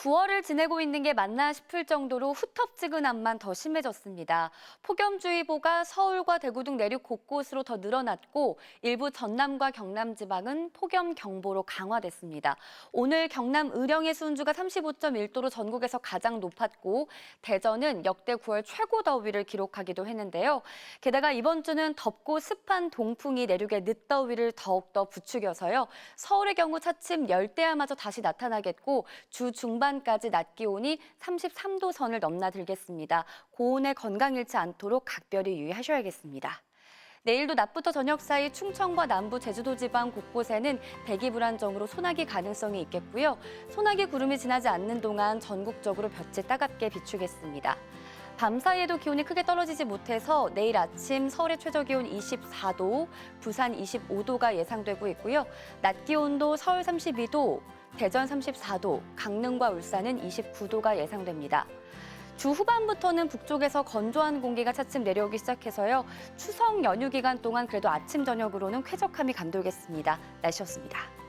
9월을 지내고 있는 게 맞나 싶을 정도로 후텁지근함만 더 심해졌습니다. 폭염주의보가 서울과 대구 등 내륙 곳곳으로 더 늘어났고 일부 전남과 경남 지방은 폭염 경보로 강화됐습니다. 오늘 경남 의령의 수온주가 35.1도로 전국에서 가장 높았고 대전은 역대 9월 최고 더위를 기록하기도 했는데요. 게다가 이번 주는 덥고 습한 동풍이 내륙의 늦더위를 더욱더 부추겨서요. 서울의 경우 차츰 열대야마저 다시 나타나겠고 주 중반 까지 낮 기온이 33도 선을 넘나들겠습니다. 고온에 건강 잃지 않도록 각별히 유의하셔야겠습니다. 내일도 낮부터 저녁 사이 충청과 남부 제주도 지방 곳곳에는 대기 불안정으로 소나기 가능성이 있겠고요. 소나기 구름이 지나지 않는 동안 전국적으로 볕이 따갑게 비추겠습니다. 밤 사이에도 기온이 크게 떨어지지 못해서 내일 아침 서울의 최저 기온 24도, 부산 25도가 예상되고 있고요. 낮 기온도 서울 32도, 대전 34도, 강릉과 울산은 29도가 예상됩니다. 주 후반부터는 북쪽에서 건조한 공기가 차츰 내려오기 시작해서요. 추석 연휴 기간 동안 그래도 아침 저녁으로는 쾌적함이 감돌겠습니다. 날씨였습니다.